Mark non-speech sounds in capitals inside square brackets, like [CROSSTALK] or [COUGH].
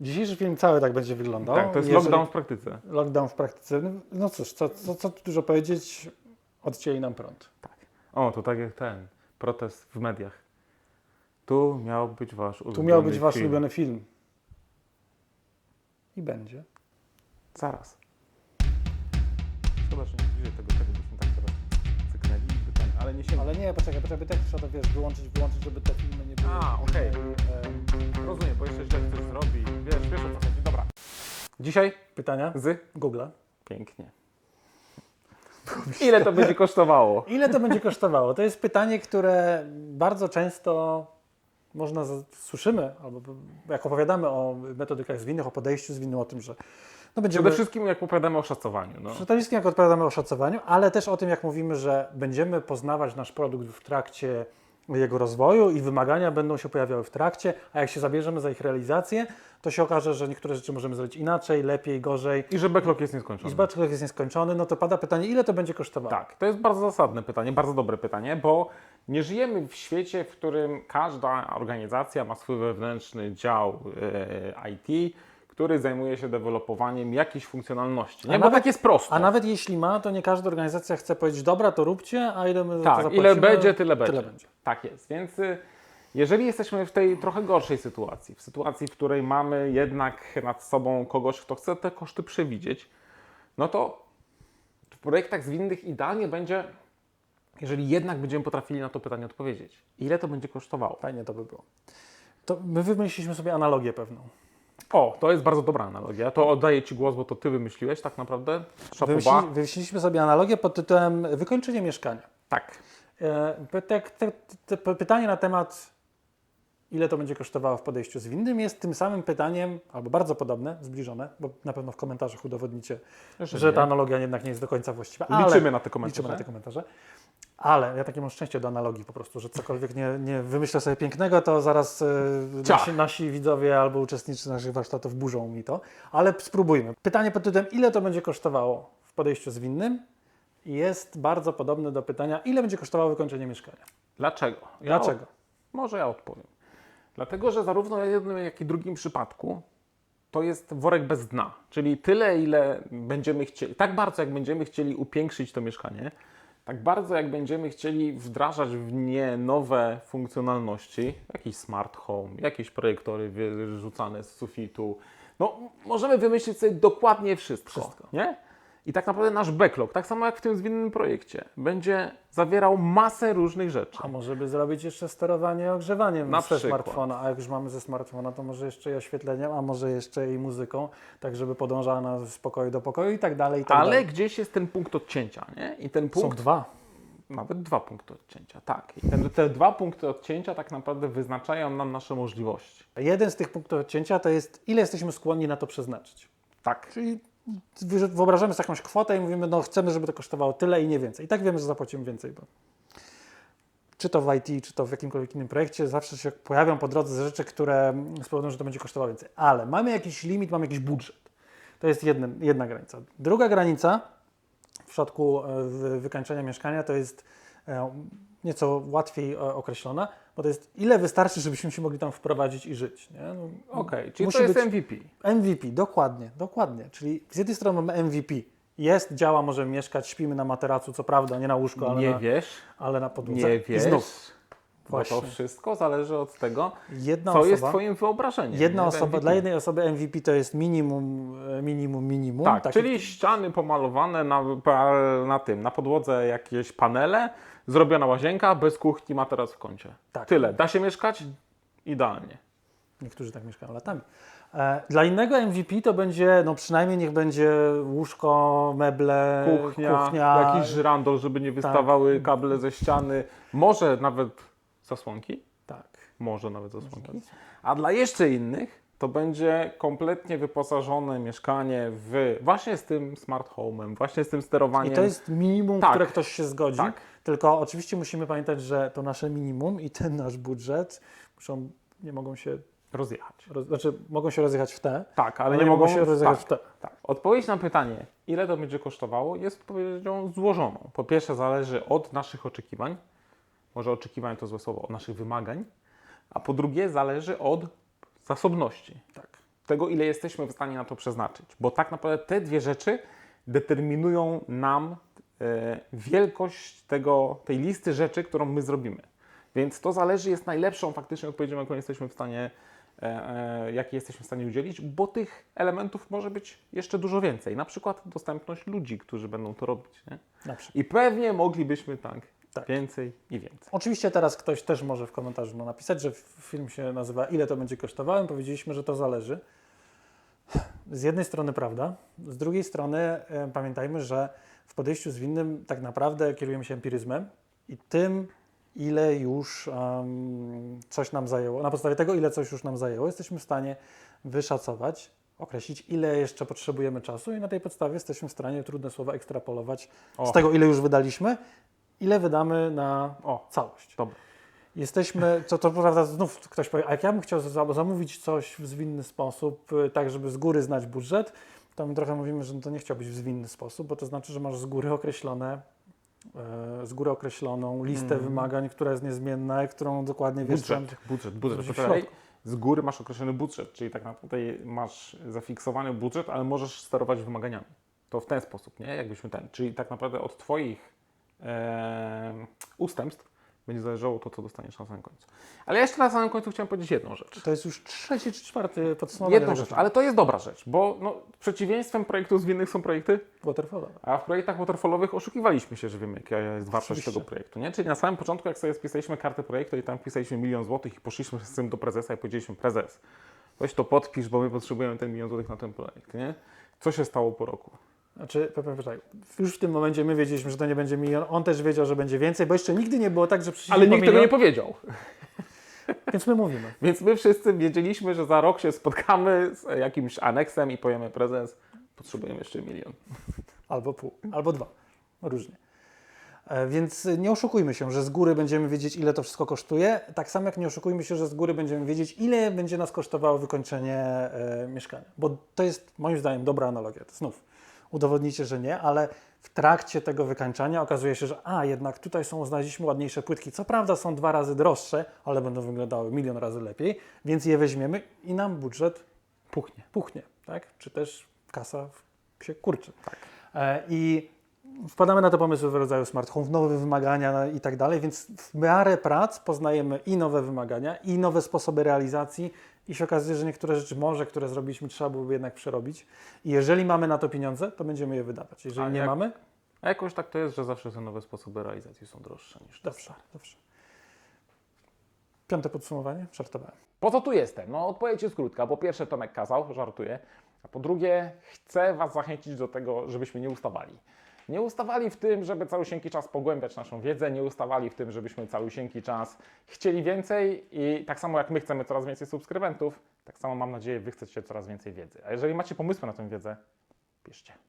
Dzisiejszy film cały tak będzie wyglądał. tak, to jest Jeżeli- lockdown w praktyce. Lockdown w praktyce. No- No cóż, co, co, co tu dużo powiedzieć, odcięli nam prąd. O, to tak jak ten protest w mediach. Tu miał być wasz ulubiony Tu miał być wasz film. ulubiony film. I będzie. Zaraz. Szkoda, że nie bliżej tego, tego byśmy ale nie się... Ale nie, poczekaj, poczekaj, tak trzeba to wiesz, wyłączyć, wyłączyć, żeby te filmy nie były. A, okej. e, Rozumiem, bo jeszcze źle ktoś zrobi. Wiesz, wiesz o co chodzi. Dobra. Dzisiaj Pytania? z... Google. Pięknie. Ile to będzie kosztowało? [LAUGHS] Ile to będzie kosztowało? To jest pytanie, które bardzo często można, z- słyszymy, albo jak opowiadamy o metodykach zwinnych, o podejściu zwinnym, o tym, że no będziemy... Przede wszystkim jak opowiadamy o szacowaniu. No. Przede wszystkim jak odpowiadamy o szacowaniu, ale też o tym, jak mówimy, że będziemy poznawać nasz produkt w trakcie jego rozwoju i wymagania będą się pojawiały w trakcie, a jak się zabierzemy za ich realizację, to się okaże, że niektóre rzeczy możemy zrobić inaczej, lepiej, gorzej. I że backlog jest I nieskończony. zobaczmy, jest nieskończony, no to pada pytanie, ile to będzie kosztowało? Tak, to jest bardzo zasadne pytanie, bardzo dobre pytanie, bo nie żyjemy w świecie, w którym każda organizacja ma swój wewnętrzny dział e, IT, który zajmuje się dewelopowaniem jakiejś funkcjonalności. Nie, A bo nawet- tak jest prosto. A nawet jeśli ma, to nie każda organizacja chce powiedzieć, dobra, to róbcie, a ile my Tak, ile będzie, tyle będzie. Tyle będzie. Tak jest, więc y, jeżeli jesteśmy w tej trochę gorszej sytuacji, w sytuacji, w której mamy jednak nad sobą kogoś, kto chce te koszty przewidzieć, no to w projektach zwinnych idealnie będzie, jeżeli jednak będziemy potrafili na to pytanie odpowiedzieć. Ile to będzie kosztowało? Fajnie to by było. To my wymyśliliśmy sobie analogię pewną. O, to jest bardzo dobra analogia. To oddaję Ci głos, bo to Ty wymyśliłeś tak naprawdę. Szapoba. Wymyśli, wymyśliliśmy sobie analogię pod tytułem wykończenie mieszkania. Tak. E, te, te, te, pytanie na temat, ile to będzie kosztowało w podejściu zwinnym, jest tym samym pytaniem, albo bardzo podobne, zbliżone, bo na pewno w komentarzach udowodnicie, Że że nie. ta analogia jednak nie jest do końca właściwa. Liczymy na te komentarze. Liczymy na te komentarze. Ale ja takie mam szczęście do analogii po prostu, że cokolwiek nie, nie wymyślę sobie pięknego, to zaraz e, nasi, nasi widzowie albo uczestnicy naszych warsztatów burzą mi to. Ale spróbujmy. Pytanie pod tytułem, ile to będzie kosztowało w podejściu zwinnym? Jest bardzo podobne do pytania, ile będzie kosztowało wykończenie mieszkania. Dlaczego? Ja Dlaczego? Może ja odpowiem. Dlatego, że zarówno w jednym, jak i drugim przypadku to jest worek bez dna. Czyli tyle, ile będziemy chcieli, tak bardzo jak będziemy chcieli upiększyć to mieszkanie, tak bardzo jak będziemy chcieli wdrażać w nie nowe funkcjonalności, jakiś smart home, jakieś projektory wyrzucane z sufitu, no możemy wymyślić sobie dokładnie wszystko. Wszystko. Nie? I tak naprawdę nasz backlog, tak samo jak w tym zwinnym projekcie, będzie zawierał masę różnych rzeczy. A może by zrobić jeszcze sterowanie ogrzewaniem Na ze przykład. smartfona, a jak już mamy ze smartfona, to może jeszcze i oświetleniem, a może jeszcze i muzyką, tak żeby podążała nas z pokoju do pokoju i tak dalej, i tak Ale dalej. gdzieś jest ten punkt odcięcia, nie? I ten Są punkt, dwa. nawet dwa punkty odcięcia, tak. I ten, te dwa punkty odcięcia tak naprawdę wyznaczają nam nasze możliwości. Jeden z tych punktów odcięcia to jest, ile jesteśmy skłonni na to przeznaczyć. Tak. Czyli wyobrażamy sobie jakąś kwotę i mówimy, no chcemy, żeby to kosztowało tyle i nie więcej. I tak wiemy, że zapłacimy więcej. Bo czy to w IT, czy to w jakimkolwiek innym projekcie, zawsze się pojawią po drodze rzeczy, które spowodują, że to będzie kosztowało więcej. Ale mamy jakiś limit, mamy jakiś budżet. To jest jedna, jedna granica. Druga granica w przypadku e, wy- wykańczenia mieszkania to jest nieco łatwiej e, określona, bo to jest ile wystarczy, żebyśmy się mogli tam wprowadzić i żyć. Nie? No, Okej, czyli musi to jest być- MVP. MVP, dokładnie, dokładnie. Czyli z jednej strony mamy MVP. Jest, działa, możemy mieszkać, śpimy na materacu, co prawda, nie na łóżku, ale, Nie na, wiesz, ale na podłodze. nie I wiesz, znów, bo właśnie. to wszystko zależy od tego, jedna co osoba, jest Twoim wyobrażeniem. jedna osoba, MVP. dla jednej osoby MVP to jest minimum, e, minimum, minimum. Tak, Takie- czyli ściany pomalowane na, na tym, na podłodze jakieś panele, zrobiona łazienka, bez kuchni, materac w kącie. Tak. Tyle. Da się mieszkać? Idealnie. Niektórzy tak mieszkają latami. E, Dla innego MVP to będzie, no przynajmniej niech będzie łóżko, meble, kuchnia, kuchnia jakiś żyrandol, żeby nie wystawały kable ze ściany, może nawet zasłonki, Tak. może nawet zasłonki. A dla jeszcze innych to będzie kompletnie wyposażone mieszkanie w właśnie z tym smart home'em, właśnie z tym sterowaniem. I to jest minimum, Tak. które ktoś się zgodzi. Tak. Tylko oczywiście musimy pamiętać, że to nasze minimum i ten nasz budżet muszą, nie mogą się, rozjechać. roz, znaczy mogą się rozjechać w te, Tak, ale, ale nie, nie mogą się rozjechać tak, w te. tak. Odpowiedź na pytanie, ile to będzie kosztowało, jest odpowiedzią złożoną. Po pierwsze, zależy od naszych oczekiwań. Może oczekiwań to złe słowo, od naszych wymagań. A po drugie, zależy od zasobności. Tak. tego, ile jesteśmy w stanie na to przeznaczyć. Bo tak naprawdę te dwie rzeczy determinują nam e, wielkość tego, tej listy rzeczy, którą my zrobimy. Więc to zależy, jest najlepszą faktycznie odpowiedzią, jaką jesteśmy w stanie, e, e, jakiej jesteśmy w stanie udzielić, bo tych elementów może być jeszcze dużo więcej. Na przykład dostępność ludzi, którzy będą to robić. Nie? I pewnie moglibyśmy tak, Tak. więcej i więcej. Oczywiście teraz ktoś też może w komentarzu no, napisać, że film się nazywa Ile to będzie kosztowało? Powiedzieliśmy, że to zależy. Z jednej strony prawda, z drugiej strony e, pamiętajmy, że w podejściu zwinnym tak naprawdę kierujemy się empiryzmem i tym, ile już em, coś nam zajęło, na podstawie tego, ile coś już nam zajęło, jesteśmy w stanie wyszacować, określić, ile jeszcze potrzebujemy czasu i na tej podstawie jesteśmy w stanie, trudne słowa, ekstrapolować O. z tego, ile już wydaliśmy, ile wydamy na O, całość. dobra. Jesteśmy, co to prawda, znów ktoś powie, a jak ja bym chciał za- zamówić coś w zwinny sposób, y, tak żeby z góry znać budżet, to my trochę mówimy, że to nie chciałbyś w zwinny sposób, bo to znaczy, że masz z góry określone, e, z góry określoną listę Mhm. wymagań, która jest niezmienna, i którą dokładnie wiesz, Budżet, budżet, budżet. środku. z góry masz określony budżet, czyli tak naprawdę masz zafiksowany budżet, ale możesz sterować wymaganiami. To w ten sposób, nie? Jakbyśmy ten. Czyli tak naprawdę od Twoich e, ustępstw będzie zależało to, co dostaniesz na samym końcu. Ale ja jeszcze na samym końcu chciałem powiedzieć jedną rzecz. To jest już trzeci czy czwarty podsumowanie Jedną rzecz, ale to jest dobra rzecz, bo no, przeciwieństwem projektów zwinnych są projekty Waterfallowe. A w projektach waterfallowych oszukiwaliśmy się, że wiemy, jaka jest wartość Oczywiście. tego projektu. Nie? Czyli na samym początku, jak sobie spisaliśmy kartę projektu i tam wpisaliśmy milion złotych i poszliśmy z tym do prezesa i powiedzieliśmy, prezes, weź to podpisz, bo my potrzebujemy ten milion złotych na ten projekt. Nie? Co się stało po roku? Znaczy, poczekaj, już w tym momencie my wiedzieliśmy, że to nie będzie milion, on też wiedział, że będzie więcej, bo jeszcze nigdy nie było tak, że przyszliśmy Ale nikt tego milion, nie powiedział. [LAUGHS] więc my mówimy. Więc my wszyscy wiedzieliśmy, że za rok się spotkamy z jakimś aneksem i powiemy, prezes, potrzebujemy jeszcze milion. Albo pół, albo dwa. Różnie. E, Więc nie oszukujmy się, że z góry będziemy wiedzieć, ile to wszystko kosztuje. Tak samo jak nie oszukujmy się, że z góry będziemy wiedzieć, ile będzie nas kosztowało wykończenie e, mieszkania. Bo to jest moim zdaniem dobra analogia. To znów udowodnicie, że nie, ale w trakcie tego wykańczania okazuje się, że a jednak tutaj są, znaleźliśmy ładniejsze płytki. Co prawda są dwa razy droższe, ale będą wyglądały milion razy lepiej, więc je weźmiemy i nam budżet Puchnie. puchnie, tak? Czy też kasa się kurczy. Tak. E, I wpadamy na te pomysły w rodzaju smart home, nowe wymagania i tak dalej, więc w miarę prac poznajemy i nowe wymagania, i nowe sposoby realizacji i się okazuje, że niektóre rzeczy może, które zrobiliśmy, trzeba byłoby jednak przerobić. I jeżeli mamy na to pieniądze, to będziemy je wydawać. Jeżeli A nie jak- mamy, A jakoś tak to jest, że zawsze te nowe sposoby realizacji są droższe niż te zawsze, zawsze. Piąte podsumowanie, żartowałem. Po co tu jestem? No odpowiedź jest krótka. Po pierwsze Tomek kazał, żartuję. A po drugie chcę Was zachęcić do tego, żebyśmy nie ustawali. Nie ustawali w tym, żeby całusieńki czas pogłębiać naszą wiedzę, nie ustawali w tym, żebyśmy całusieńki czas chcieli więcej i tak samo jak my chcemy coraz więcej subskrybentów, tak samo mam nadzieję Wy chcecie coraz więcej wiedzy. A jeżeli macie pomysły na tę wiedzę, piszcie.